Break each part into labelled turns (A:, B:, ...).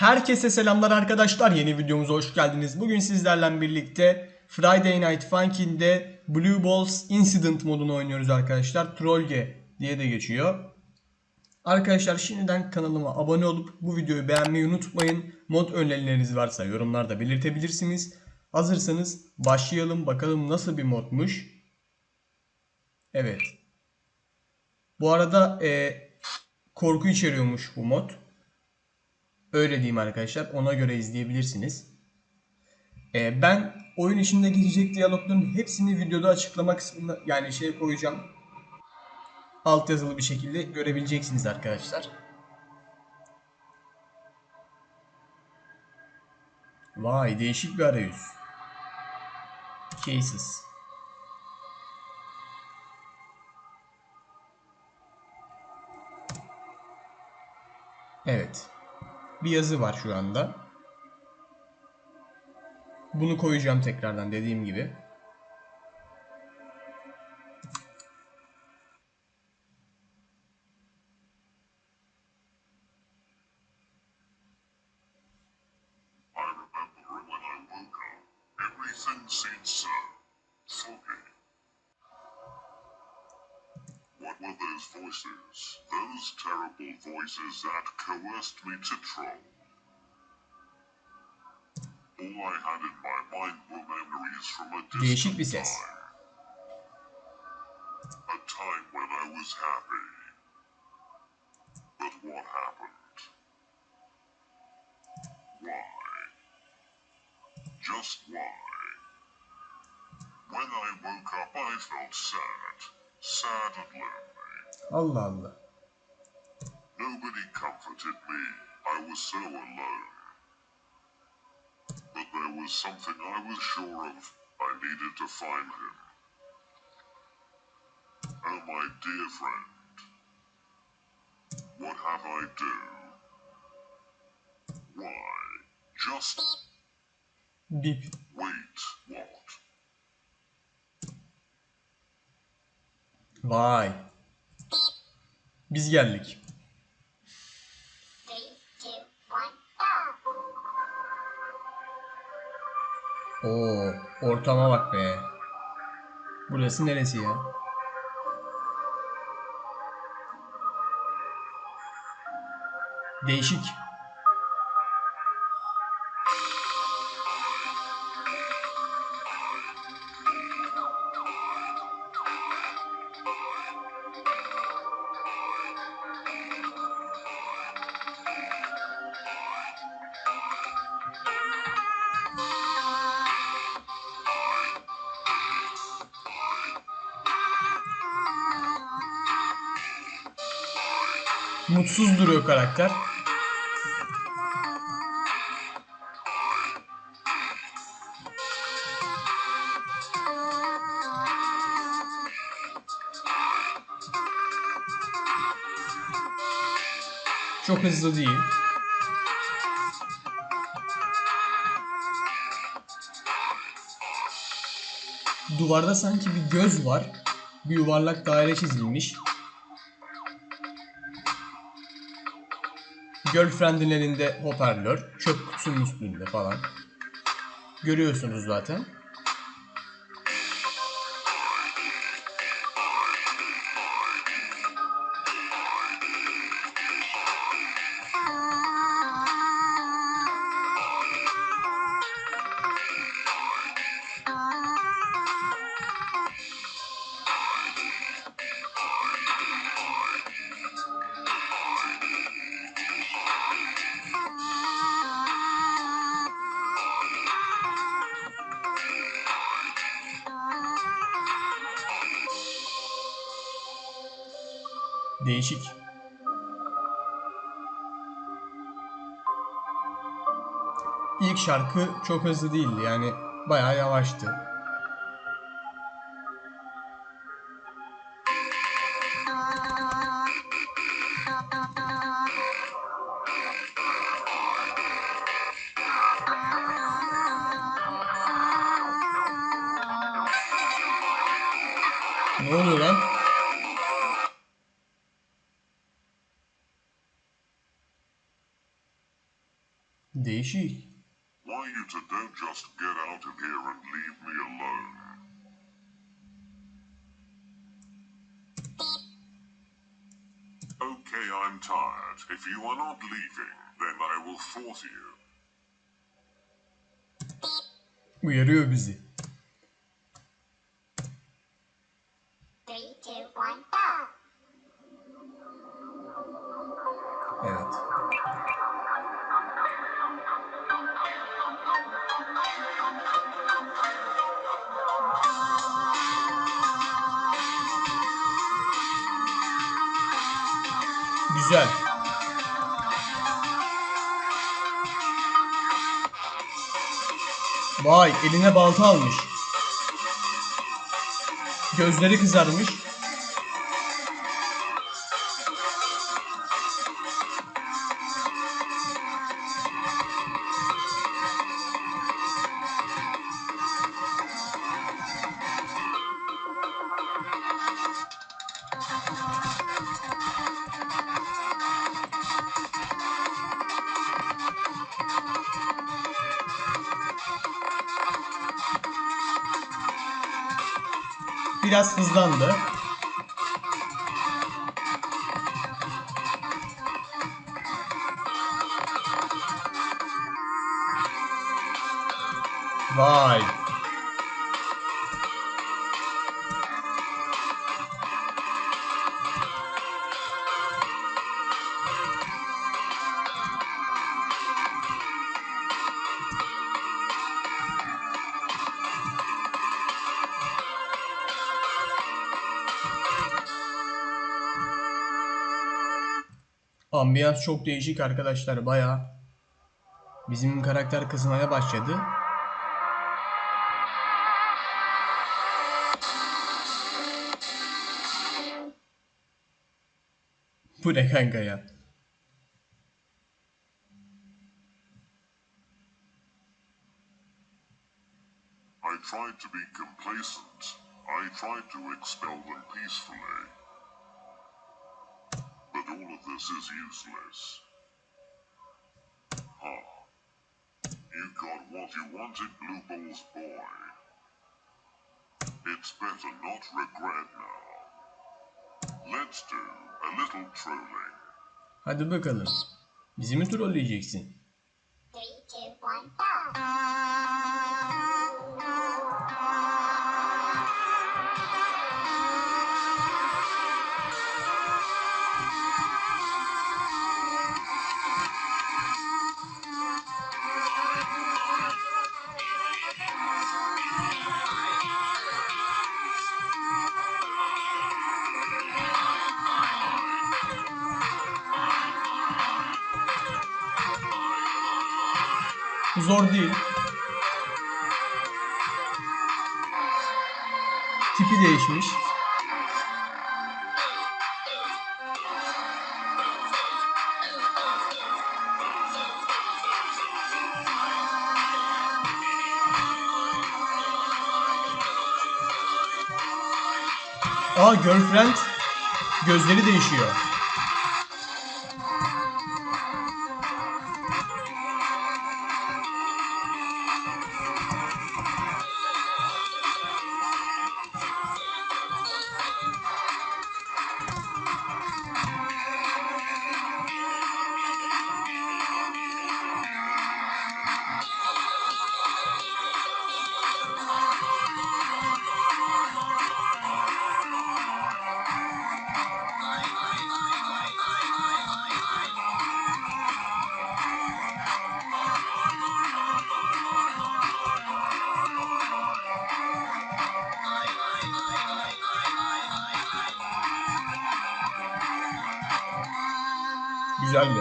A: Herkese selamlar arkadaşlar. Yeni videomuza hoş geldiniz. Bugün sizlerle birlikte Friday Night Funkin'de Blue Balls Incident modunu oynuyoruz arkadaşlar. Trollge diye de geçiyor. Arkadaşlar şimdiden kanalıma abone olup bu videoyu beğenmeyi unutmayın. Mod önerileriniz varsa yorumlarda belirtebilirsiniz. Hazırsanız başlayalım bakalım nasıl bir modmuş. Evet. Bu arada e, korku içeriyormuş bu mod. Öyle diyeyim arkadaşlar. Ona göre izleyebilirsiniz. Ee, ben oyun içinde geçecek diyalogların hepsini videoda açıklama kısmında yani şey koyacağım. Alt yazılı bir şekilde görebileceksiniz arkadaşlar. Vay değişik bir arayüz. Cases. Evet. Bir yazı var şu anda. Bunu koyacağım tekrardan dediğim gibi.
B: Everything seemed so foggy. What were those voices? Those terrible voices that coerced me to troll. All I had in my mind were memories from a
A: Değişik bir
B: distant
A: ses.
B: time. A time when I was happy. But what happened? Why? Just why? When I woke up, I felt sad. Sad and lonely.
A: Allah Allah.
B: Nobody comforted me. I was so alone. But there was something I was sure of. I needed to find him. Oh, my dear friend. What have I do? Why? Just wait. What?
A: Vay. Biz geldik. Oo, ortama bak be. Burası neresi ya? Değişik. Mutsuz duruyor karakter. Çok hızlı değil. Duvarda sanki bir göz var. Bir yuvarlak daire çizilmiş. Girlfriend'in elinde hoparlör, çöp kutusunun üstünde falan. Görüyorsunuz zaten. Değişik. İlk şarkı çok hızlı değildi yani bayağı yavaştı. Ne oluyor lan? Değişik.
B: Why you two don't just get out of here and leave me alone? Okay, I'm tired. If you are not leaving, then I will force you.
C: We are Uyarıyor
A: bizi. Güzel. Vay eline balta almış. Gözleri kızarmış. Biraz hızlandı. Vay. Ambiyans çok değişik arkadaşlar baya. Bizim karakter kızmaya başladı. Bu ne kanka ya?
B: I tried to be complacent. I tried to expel them peacefully. But all of this is useless. Huh. You got what you wanted, Blue Ball's boy. It's better not regret now. Let's do a little trolling.
A: Hadi bakalım. Bizi mi trolleyeceksin?
C: Three, two, one, go.
A: Zor değil. Tipi değişmiş. Aa girlfriend gözleri değişiyor. Güzeldi.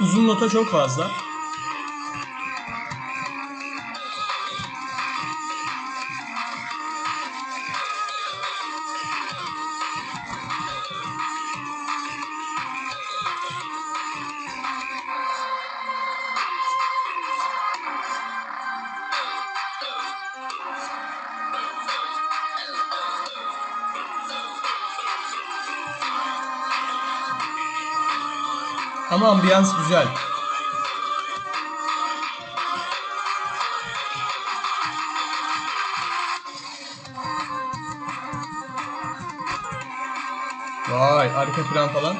A: Uzun nota çok fazla. Ama ambiyans güzel. Vay arka plan falan.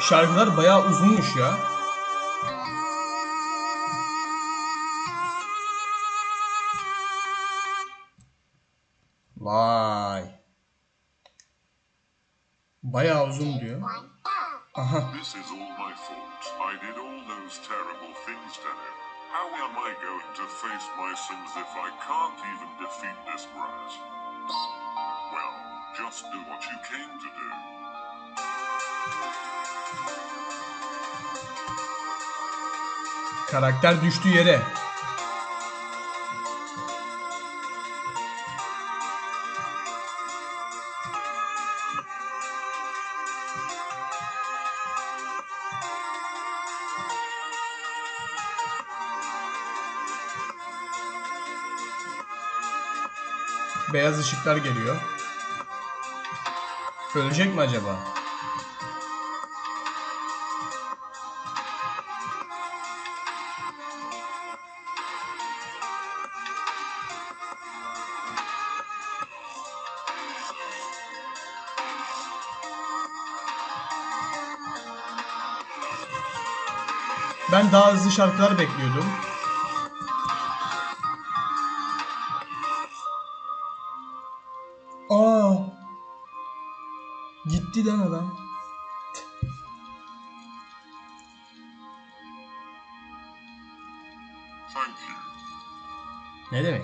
A: Şarkılar bayağı uzunmuş ya. Vay. Bayağı uzun diyor. Aha.
B: This is all my fault. I did all those terrible things to him. How am I going to face my sins if I can't even defeat this brat? Well, just do what you came to do.
A: Karakter düştü yere. Beyaz ışıklar geliyor. Ölecek mi acaba? Ben daha hızlı şarkılar bekliyordum. Aa! Gitti lan adam. Ne demek?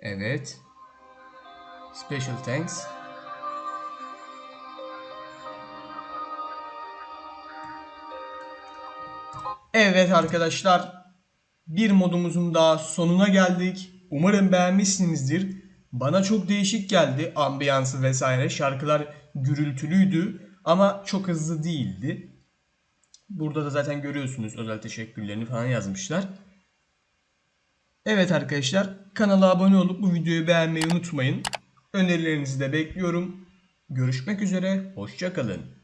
A: Evet. Special thanks. Evet arkadaşlar. Bir modumuzun daha sonuna geldik. Umarım beğenmişsinizdir. Bana çok değişik geldi ambiyansı vesaire. Şarkılar gürültülüydü ama çok hızlı değildi. Burada da zaten görüyorsunuz özel teşekkürlerini falan yazmışlar. Evet arkadaşlar kanala abone olup bu videoyu beğenmeyi unutmayın. Önerilerinizi de bekliyorum. Görüşmek üzere. Hoşçakalın.